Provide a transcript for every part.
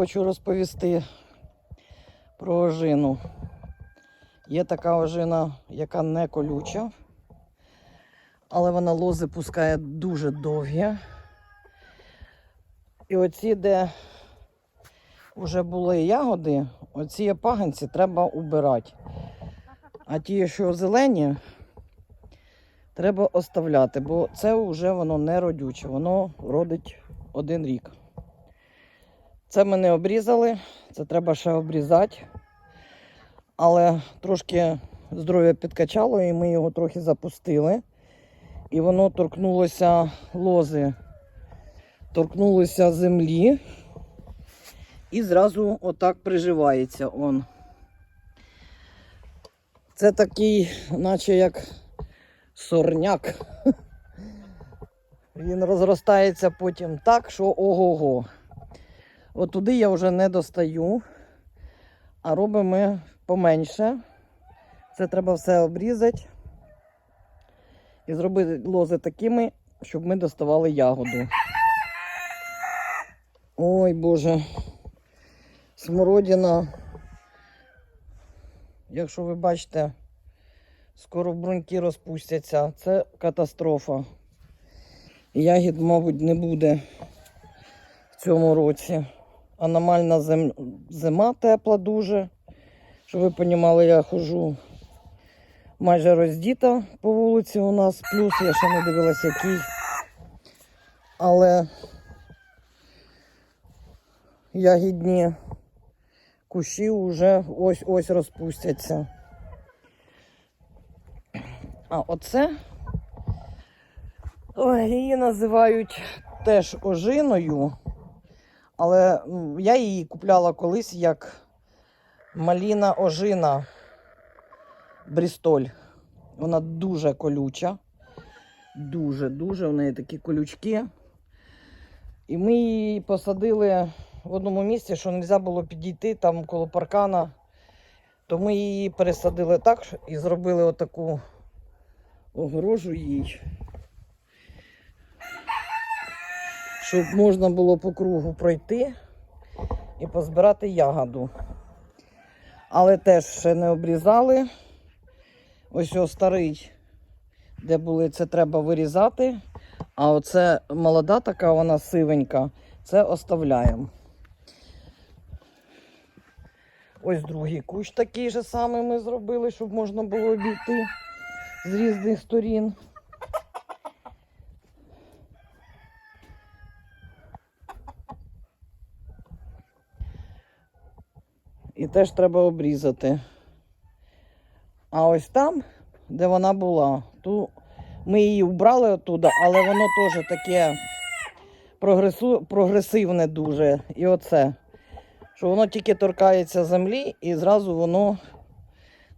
хочу розповісти про ожину. Є така ожина, яка не колюча, але вона лози пускає дуже довгі. І оці, де вже були ягоди, оці паганці треба убирати. А ті, що зелені, треба оставляти, бо це вже воно не родюче, воно родить один рік. Це ми не обрізали, це треба ще обрізати. Але трошки здоров'я підкачало, і ми його трохи запустили. І воно торкнулося лози, торкнулося землі і зразу отак приживається он. Це такий, наче як сорняк. Він розростається потім так, що ого-го. От туди я вже не достаю, а робимо ми поменше. Це треба все обрізати і зробити лози такими, щоб ми доставали ягоду. Ой Боже, смородина. Якщо ви бачите, скоро бруньки розпустяться. Це катастрофа. Ягід, мабуть, не буде в цьому році. Аномальна зим... зима тепла дуже. Щоб ви розуміли, я ходжу майже роздіта по вулиці у нас. Плюс я ще не дивилася, який. Але ягідні кущі вже ось-ось розпустяться. А оце ой, її називають теж ожиною, але я її купляла колись як маліна ожина Брістоль. Вона дуже колюча. Дуже-дуже. В неї такі колючки. І ми її посадили в одному місці, що не можна було підійти там коло паркана. То ми її пересадили так і зробили отаку огорожу їй. Щоб можна було по кругу пройти і позбирати ягоду. Але теж ще не обрізали. Ось о старий, де були, це треба вирізати. А оце молода така, вона сивенька, це оставляємо. Ось другий кущ такий же самий ми зробили, щоб можна було обійти з різних сторін. Теж треба обрізати. А ось там, де вона була, ту ми її вбрали оттуда, але воно теж таке прогресу, прогресивне дуже. І оце. Що воно тільки торкається землі і зразу воно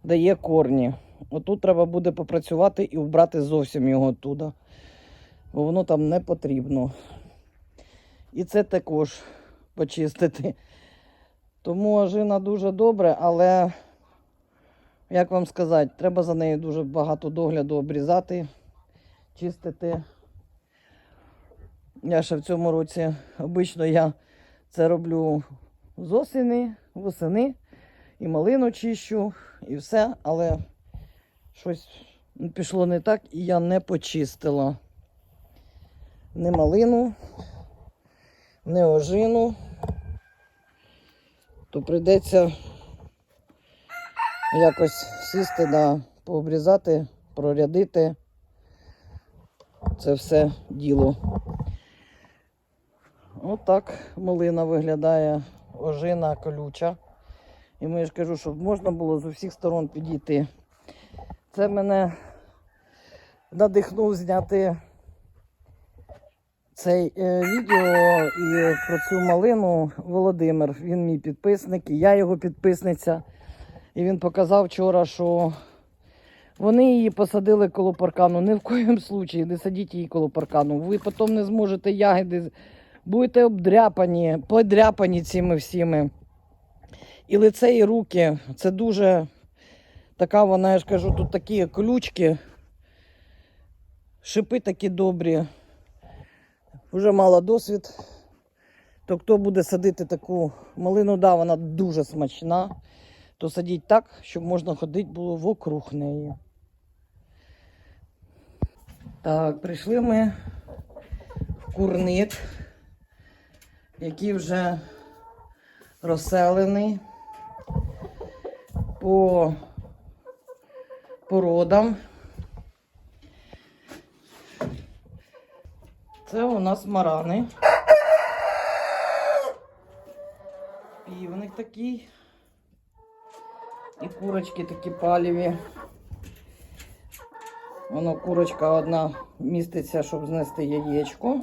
дає корні. Отут треба буде попрацювати і вбрати зовсім його оттуда. Бо воно там не потрібно. І це також почистити. Тому ожина дуже добре, але, як вам сказати, треба за нею дуже багато догляду обрізати, чистити. Я ще в цьому році обично я це роблю з осені, восени, і малину чищу, і все, але щось пішло не так, і я не почистила. Не малину, не ожину то прийдеться якось сісти да, пообрізати, прорядити це все діло. Отак малина виглядає ожина колюча. І ми ж кажу, щоб можна було з усіх сторон підійти. Це мене надихнув зняти цей е, відео і про цю малину Володимир. Він мій підписник, і я його підписниця. І він показав вчора, що вони її посадили коло паркану. Ні в коєму случаї не садіть її коло паркану. Ви потім не зможете ягоди, будете обдряпані, подряпані цими всіми. І лице, і руки. Це дуже така, вона, я ж кажу, тут такі колючки, шипи такі добрі. Вже мала досвід То хто буде садити таку малину, да, вона дуже смачна, то садіть так, щоб можна ходити було вокруг неї. Так, прийшли ми в курник, який вже розселений по породам. Це у нас марани. Півник такий. І курочки такі паліві. Воно курочка одна міститься, щоб знести яєчко.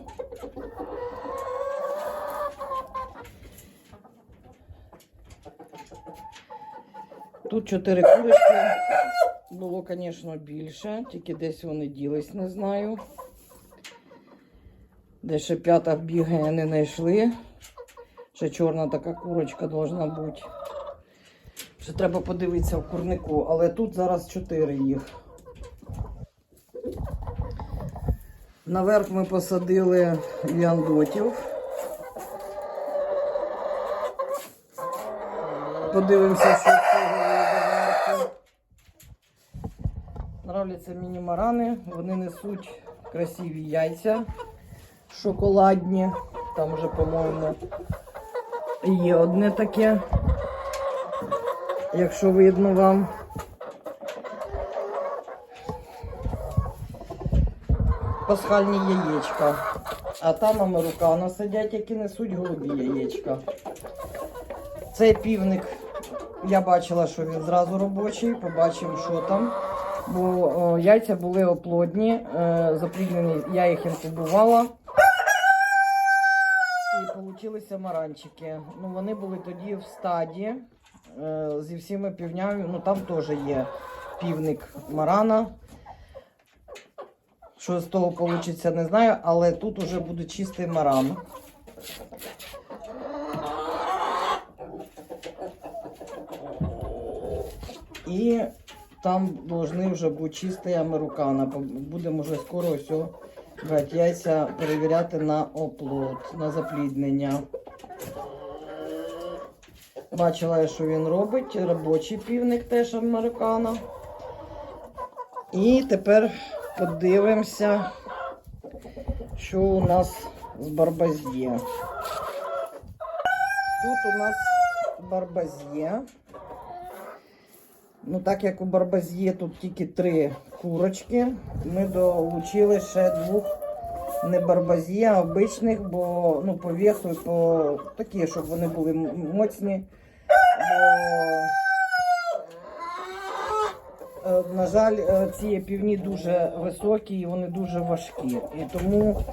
Тут чотири курочки. Було, звісно, більше, тільки десь вони ділись, не знаю. Де ще п'ята бігає, не знайшли. Ще чорна така курочка должна бути. Ще треба подивитися в курнику, але тут зараз чотири їх. Наверх ми посадили віандотів. Подивимося, що цього вийде вверху. Нравляться міні-марани, вони несуть красиві яйця шоколадні. Там вже, по-моєму, є одне таке, якщо видно вам. Пасхальні яєчка. А там американо сидять, які несуть голубі яєчка. Цей півник, я бачила, що він зразу робочий, побачимо, що там. Бо о, яйця були оплодні, е, запліднені, я їх інкубувала. Получилися маранчики. Ну, вони були тоді в стаді е, зі всіми півнями. Ну там теж є півник марана. Що з того вийде, не знаю, але тут уже буде чистий маран. І там повинні вже бути чисті американо. Будемо вже скоро все брати яйця, перевіряти на оплод, на запліднення. Бачила я, що він робить. Робочий півник теж американо. І тепер подивимося, що у нас з барбазє. Тут у нас барбазє. Ну, так як у барбазє тут тільки три курочки, ми долучили ще двох не барбазє, а обичних, бо ну, по весу, по такі, щоб вони були моцні. Е, на жаль, е, ці півні дуже високі і вони дуже важкі. І тому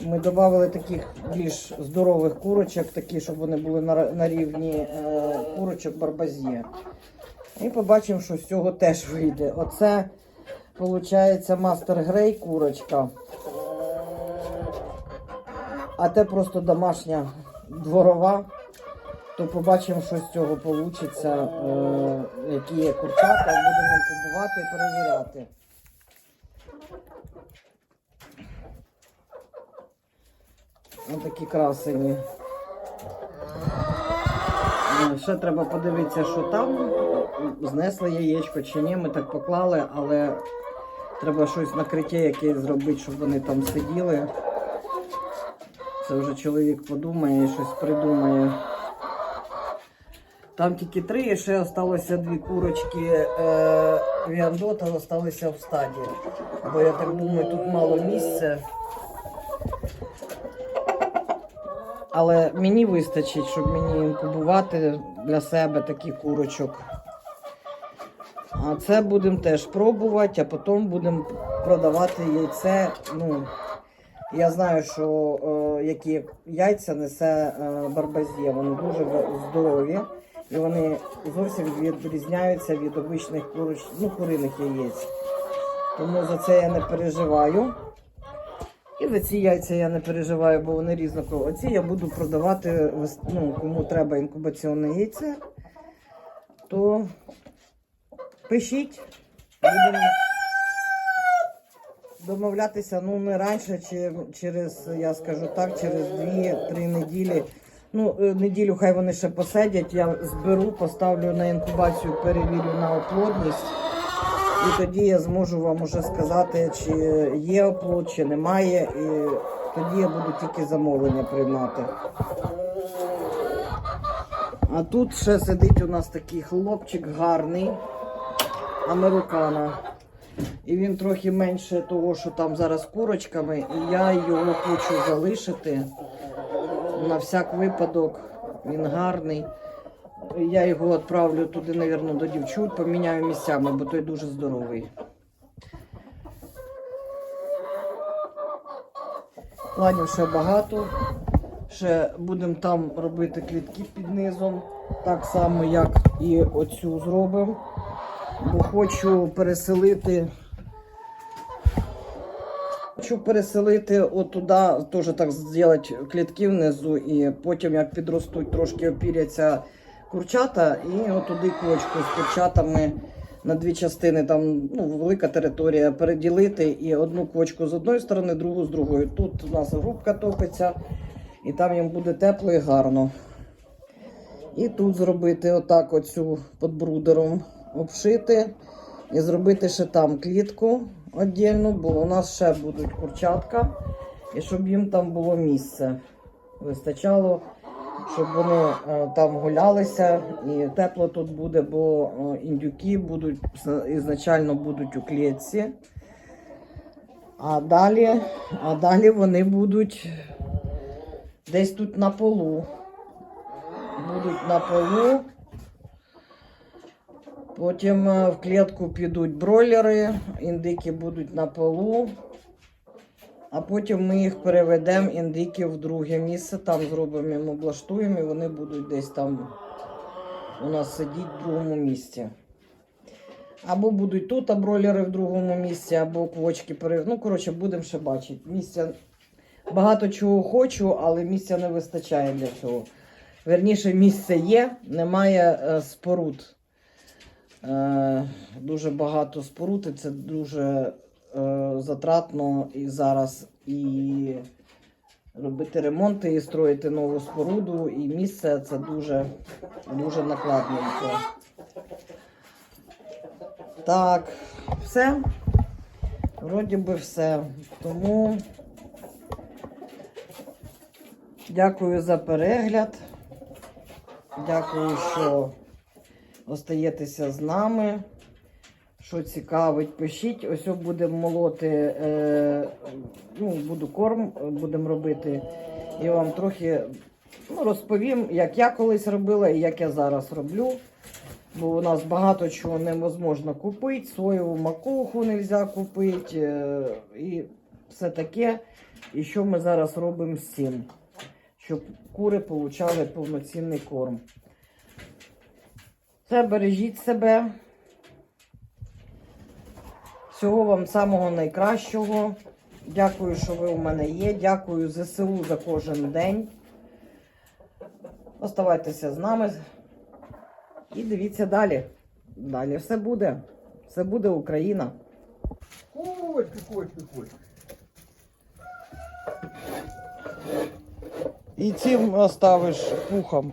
ми додали таких більш здорових курочок, такі, щоб вони були на, на рівні е, курочок барбазє. І побачимо, що з цього теж вийде. Оце, виходить, мастер грей курочка. А те просто домашня дворова. То побачимо, що з цього вийде, е, які є курчата, будемо інкубувати і перевіряти. Ось такі красені. Ще треба подивитися, що там. Знесли яєчко чи ні. Ми так поклали, але треба щось накриття якесь зробити, щоб вони там сиділи. Це вже чоловік подумає і щось придумає. Там тільки три, і ще залишилося дві курочки е, віандота залишилися в стаді. Бо я так думаю, тут мало місця. Але мені вистачить, щоб мені інкубувати для себе таких курочок. А це будемо теж пробувати, а потім будемо продавати яйце. Ну, я знаю, що е, які яйця несе е, барбазє. Вони дуже здорові і вони зовсім відрізняються від обичних куроч, ну, куриних яєць. Тому за це я не переживаю. І за ці яйця я не переживаю, бо вони різнокові. Оці я буду продавати, ну, кому треба інкубаційне яйце, то пишіть. Будемо домовлятися ну не раніше, чи через, я скажу так, через 2-3 неділі Ну, е, неділю хай вони ще посидять, я зберу, поставлю на інкубацію, перевірю на оплодність. І тоді я зможу вам уже сказати, чи є оплод, чи немає. І тоді я буду тільки замовлення приймати. А тут ще сидить у нас такий хлопчик гарний, американа. І він трохи менше того, що там зараз курочками, і я його хочу залишити на всяк випадок. Він гарний. Я його відправлю туди, мабуть, до дівчат, поміняю місцями, бо той дуже здоровий. Планів ще багато. Ще будемо там робити клітки під низом, так само, як і оцю зробимо. Бо хочу переселити. Хочу переселити отуда, теж так зробити клітки внизу, і потім, як підростуть, трошки опіряться курчата, і отуди кочку з курчатами на дві частини, там ну, велика територія, переділити і одну кочку з одної сторони, другу з другої. Тут у нас грубка топиться, і там їм буде тепло і гарно. І тут зробити отак оцю під брудером, обшити і зробити ще там клітку віддільну, бо у нас ще будуть курчатка, і щоб їм там було місце. Вистачало, щоб вони е, там гулялися, і тепло тут буде, бо е, індюки будуть ізначально будуть у клітці. А далі, а далі вони будуть десь тут на полу. Будуть на полу. Потім е, в клітку підуть бройлери, індики будуть на полу. А потім ми їх переведемо, індики, в друге місце, там зробимо їм облаштуємо, і вони будуть десь там у нас сидіти в другому місці. Або будуть тут а бройлери в другому місці, або квочки пере... Ну, коротше, будемо ще бачити. Місця багато чого хочу, але місця не вистачає для цього. Верніше, місце є, немає е, споруд. Е, дуже багато споруд, і це дуже затратно і зараз і робити ремонти, і строїти нову споруду, і місце це дуже, дуже накладненько. Так, все. Вроді би все. Тому дякую за перегляд. Дякую, що остаєтеся з нами. Що цікавить, пишіть. Ось будемо молоти, е, ну, буду корм, будемо робити. І вам трохи ну, розповім, як я колись робила і як я зараз роблю. Бо у нас багато чого неможливо купити, соєву макуху не можна купити е, і все таке. І що ми зараз робимо з цим, щоб кури отримали повноцінний корм. Все, бережіть себе. Всього вам самого найкращого. Дякую, що ви у мене є. Дякую ЗСУ за кожен день. Оставайтеся з нами і дивіться далі. Далі все буде. Все буде Україна. Кочка, кочка, кочка. І цим оставиш пухом.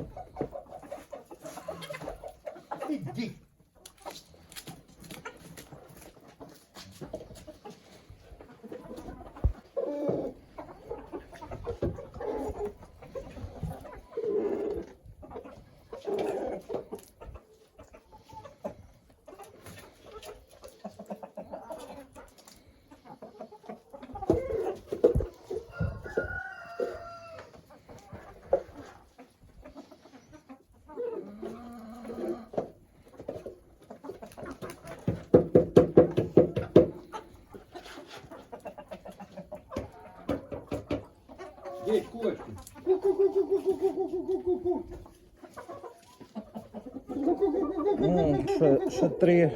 Здесь кочка. Ку-ку-ку-ку-ку-ку-ку-ку-ку-ку. Ну, ще, ще три